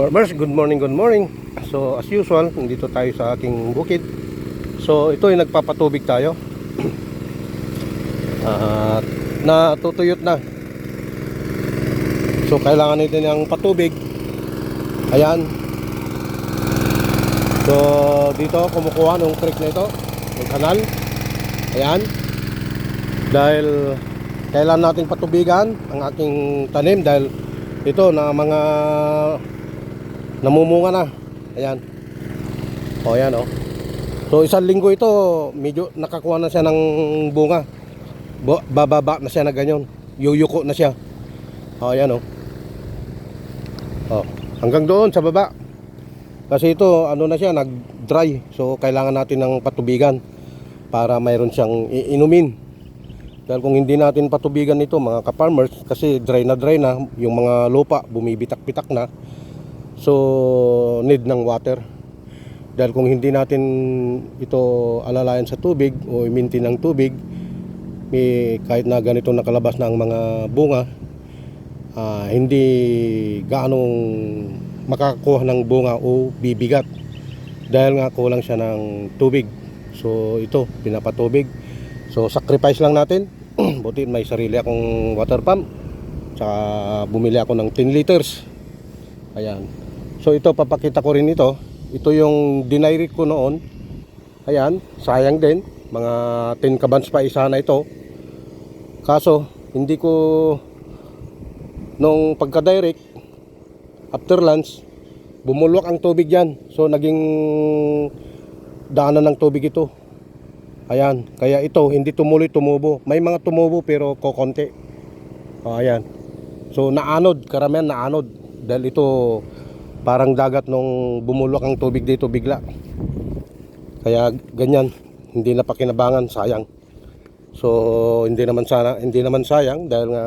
Farmers, good morning, good morning. So as usual, nandito tayo sa aking bukid. So ito ay nagpapatubig tayo. At natutuyot na. So kailangan natin ng patubig. Ayan. So dito kumukuha ng creek na ito, ng kanal. Ayan. Dahil kailan nating patubigan ang aking tanim dahil ito na mga namumunga na. Ayan. O ayan o. So isang linggo ito, medyo nakakuha na siya ng bunga. Bababa na siya na ganyan. Yuyuko na siya. O ayan o. O, hanggang doon sa baba. Kasi ito, ano na siya, nag-dry. So kailangan natin ng patubigan para mayroon siyang i- inumin. Dahil kung hindi natin patubigan ito mga ka-farmers kasi dry na dry na yung mga lupa bumibitak-bitak na so need ng water. Dahil kung hindi natin ito alalayan sa tubig o iminti ng tubig may, kahit na ganito nakalabas na ang mga bunga ah, hindi gaanong makakakuha ng bunga o bibigat. Dahil nga kulang siya ng tubig. So ito pinapatubig. So sacrifice lang natin. Buti may sarili akong water pump tsaka bumili ako ng 10 liters. Ayan so ito papakita ko rin ito. Ito yung dinairit ko noon. Ayan sayang din. Mga 10 kabans pa isa na ito. Kaso hindi ko nung pagka direct after lunch bumulwak ang tubig yan so naging daanan ng tubig ito. Ayan, kaya ito hindi tumuloy tumubo. May mga tumubo pero kokonti. O, ayan. So naanod, karamihan naanod. Dahil ito parang dagat nung bumulwak ang tubig dito bigla. Kaya ganyan, hindi na pakinabangan, sayang. So hindi naman sana, hindi naman sayang dahil nga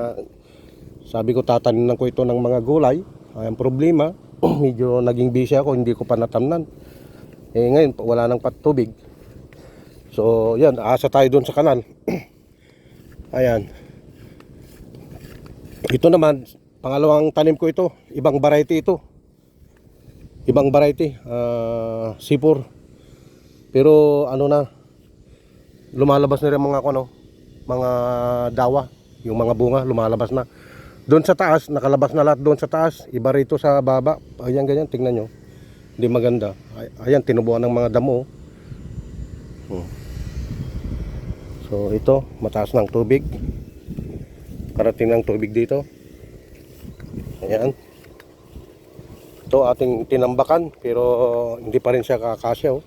sabi ko tataninan ko ito ng mga gulay. Ay, ang problema, medyo naging busy ako, hindi ko pa natamnan. Eh ngayon, wala nang patubig. So, yan, asa tayo doon sa kanal. Ayan. Ito naman, pangalawang tanim ko ito. Ibang variety ito. Ibang variety. Uh, sipur. Pero ano na, lumalabas na rin mga ano, mga dawa. Yung mga bunga, lumalabas na. Doon sa taas, nakalabas na lahat doon sa taas. Iba rito sa baba. Ayan, ganyan, tingnan nyo. Hindi maganda. Ay- Ayan, tinubuan ng mga damo. Hmm. So ito, mataas ng tubig. Karating ng tubig dito. Ayan. Ito ating tinambakan pero hindi pa rin siya kakasya oh.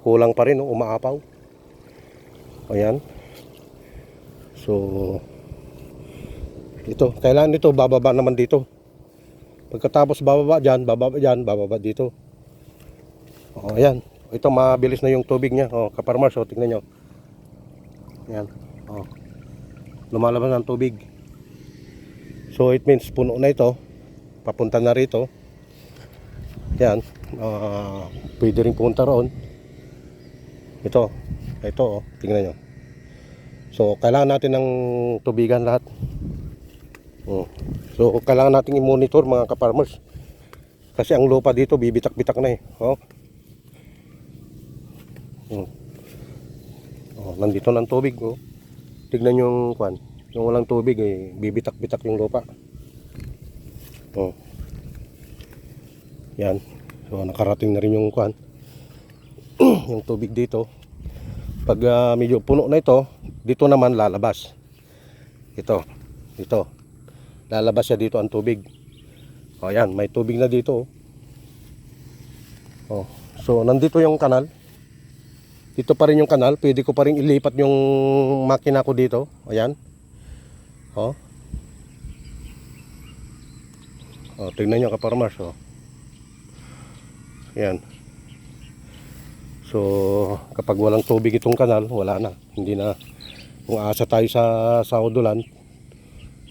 Kulang pa rin oh, umaapaw. Ayan. So ito, kailangan ito bababa naman dito. Pagkatapos bababa diyan, bababa diyan, bababa dito. Oh, ayan. Ito mabilis na yung tubig niya. Oh, kaparmars, oh, tingnan nyo. Yan. Oh. Lumalabas ng tubig. So it means puno na ito. Papunta na rito. Yan. Ah, pwede rin punta roon. Ito. Ito oh. Tingnan nyo. So kailangan natin ng tubigan lahat. Oh. So kailangan nating i-monitor mga ka-farmers. Kasi ang lupa dito bibitak-bitak na eh. Oh. Oh. Oh, nandito ng tubig oh. Tignan yung kwan. Yung walang tubig eh, bibitak-bitak yung lupa. Oh. Yan. So nakarating na rin yung kwan. yung tubig dito. Pag ah, medyo puno na ito, dito naman lalabas. Ito. Ito. Lalabas siya dito ang tubig. O yan, may tubig na dito. Oh. Oh. So nandito yung kanal. Dito pa rin yung kanal. Pwede ko pa rin ilipat yung makina ko dito. Ayan. Oh. Oh, tingnan nyo kaparmars. Oh. Ayan. So, kapag walang tubig itong kanal, wala na. Hindi na. Kung asa tayo sa saudulan,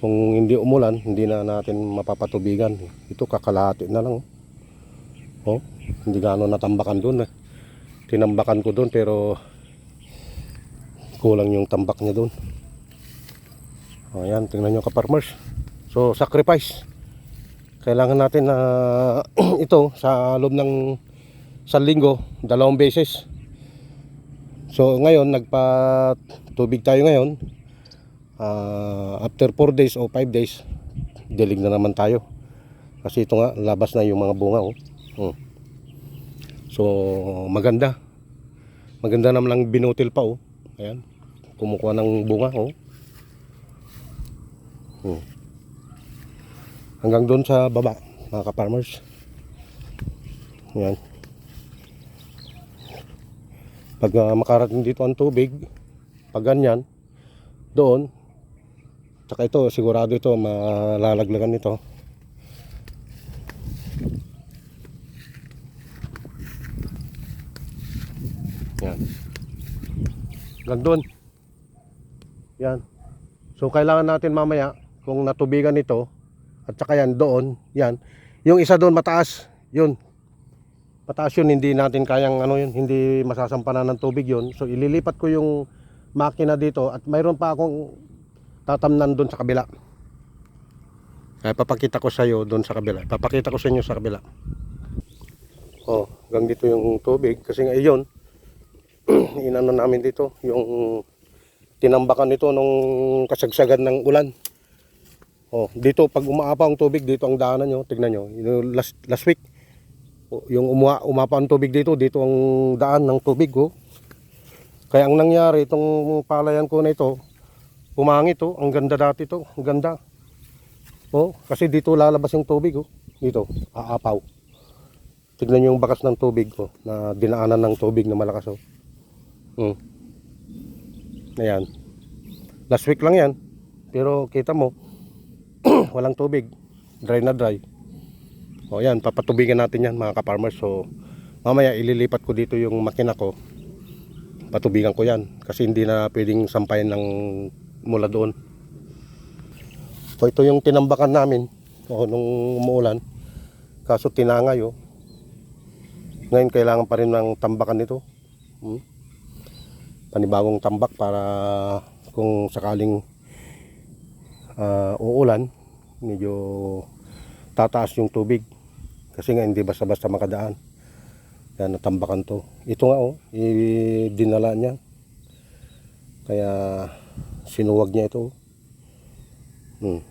kung hindi umulan, hindi na natin mapapatubigan. Ito kakalahati na lang. Oh, hindi gaano natambakan doon. Eh tinambakan ko doon pero kulang yung tambak niya doon ayan tingnan nyo ka farmers so sacrifice Kailangan natin na ito sa loob ng sa linggo, dalawang beses. So ngayon nagpa tubig tayo ngayon. Ah, after 4 days o 5 days, dilig na naman tayo. Kasi ito nga, labas na yung mga bunga. Oh. Hmm. So, maganda. Maganda naman lang binutil pa. Oh. Ayan. Kumukuha ng bunga. Oh. Hmm. Hanggang doon sa baba, mga ka-farmers. Ayan. Pag ah, makarating dito ang tubig, pag ganyan, doon, Tsaka ito, sigurado ito, malalaglagan ito. Yan. Hanggang doon. Yan. So, kailangan natin mamaya, kung natubigan ito, at saka yan, doon, yan. Yung isa doon, mataas. Yun. Mataas yun, hindi natin kayang, ano yun, hindi masasampanan ng tubig yun. So, ililipat ko yung makina dito at mayroon pa akong tatamnan doon sa kabila. Kaya papakita ko sa iyo doon sa kabila. Papakita ko sa inyo sa kabila. Oh, hanggang dito yung tubig kasi nga iyon inano namin dito yung tinambakan nito nung kasagsagan ng ulan. Oh, dito pag umaapa ang tubig dito ang daanan nyo, tignan nyo. Yung last last week oh, yung umua, umapa ang tubig dito, dito ang daan ng tubig oh. Kaya ang nangyari itong palayan ko na ito, Pumangit oh, ang ganda dati to, ang ganda. Oh, kasi dito lalabas yung tubig oh. Dito, aapaw. Tignan niyo yung bakas ng tubig ko oh, na dinaanan ng tubig na malakas oh. Hmm. Ayan. Last week lang yan. Pero kita mo, walang tubig. Dry na dry. O yan, papatubigan natin yan mga ka-farmers. So, mamaya ililipat ko dito yung makina ko. Patubigan ko yan. Kasi hindi na pwedeng sampayin ng mula doon. So ito yung tinambakan namin o, nung umuulan. Kaso tinangay oh. Ngayon kailangan pa rin ng tambakan nito. Hmm? Panibagong tambak para kung sakaling uh, uulan, medyo tataas yung tubig. Kasi nga hindi basta-basta makadaan. Yan, natambakan to. Ito nga oh, i-dinala niya. Kaya sinuwag niya ito hmm.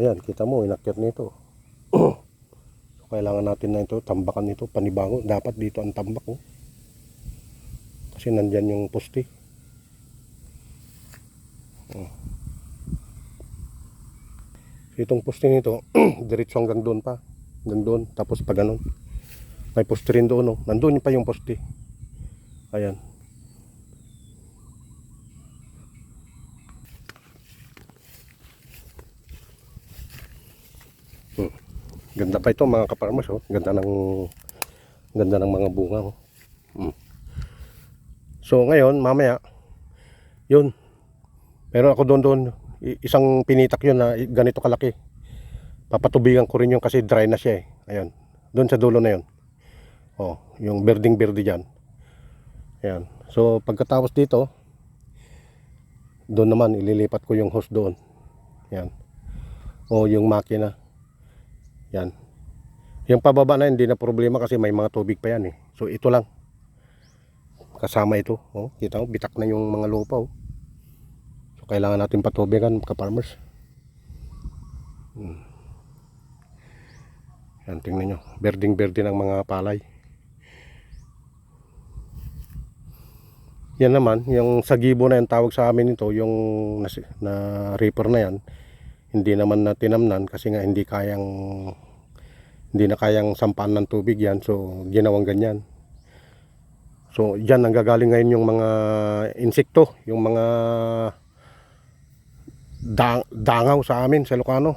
ayan kita mo inakyat nito so, kailangan natin na ito tambakan nito panibago dapat dito ang tambak oh. kasi nandyan yung poste oh. itong poste nito diretso hanggang doon pa hanggang tapos pa ganun may poste rin doon oh. nandun pa yung poste Ayan. Hmm. Ganda pa ito mga kaparmas oh. Ganda ng ganda ng mga bunga oh. Hmm. So ngayon mamaya yun. Pero ako doon doon isang pinitak yun na ganito kalaki. Papatubigan ko rin yun kasi dry na siya eh. Ayun. Doon sa dulo na yun. Oh, yung berding berde diyan. Ayan. So pagkatapos dito, doon naman ililipat ko yung hose doon. Yan. O yung makina. Yan. Yung pababa na hindi na problema kasi may mga tubig pa yan eh. So ito lang. Kasama ito. Oh, kita mo, bitak na yung mga lupa oh. Kailangan natin patubigan ka-farmers. Hmm. Yan, tingnan nyo. Berding-berde ng mga palay. Yan naman, yung sagibo na yung tawag sa amin ito, yung na, na reaper na yan, hindi naman na tinamnan kasi nga hindi kayang hindi na kayang sampaan ng tubig yan. So, ginawang ganyan. So, dyan ang gagaling ngayon yung mga insekto, yung mga dang, dangaw sa amin sa Ilocano.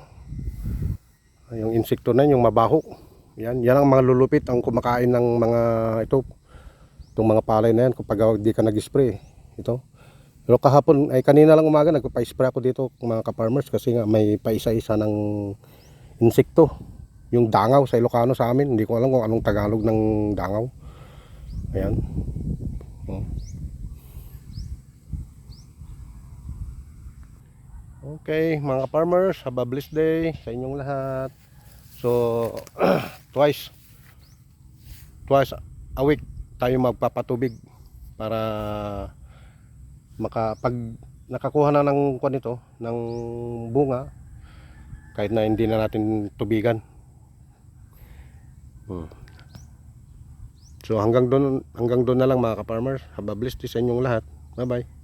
Yung insekto na yung mabaho. Yan, yan ang mga lulupit ang kumakain ng mga ito itong mga palay na yan kapag di ka nag-spray. Ito. Pero kahapon ay kanina lang umaga nagpa-spray ako dito mga ka-farmers kasi nga may paisa-isa ng insekto. Yung dangaw sa Ilocano sa amin hindi ko alam kung anong Tagalog ng dangaw. Ayan oh. Okay, mga farmers, have a blessed day sa inyong lahat. So, twice, twice a week tayo magpapatubig para makapag nakakuha na ng kwan ito, ng bunga, kahit na hindi na natin tubigan. Hmm. So hanggang doon hanggang doon na lang mga ka-farmers. Have a blessed day sa inyong lahat. Bye-bye.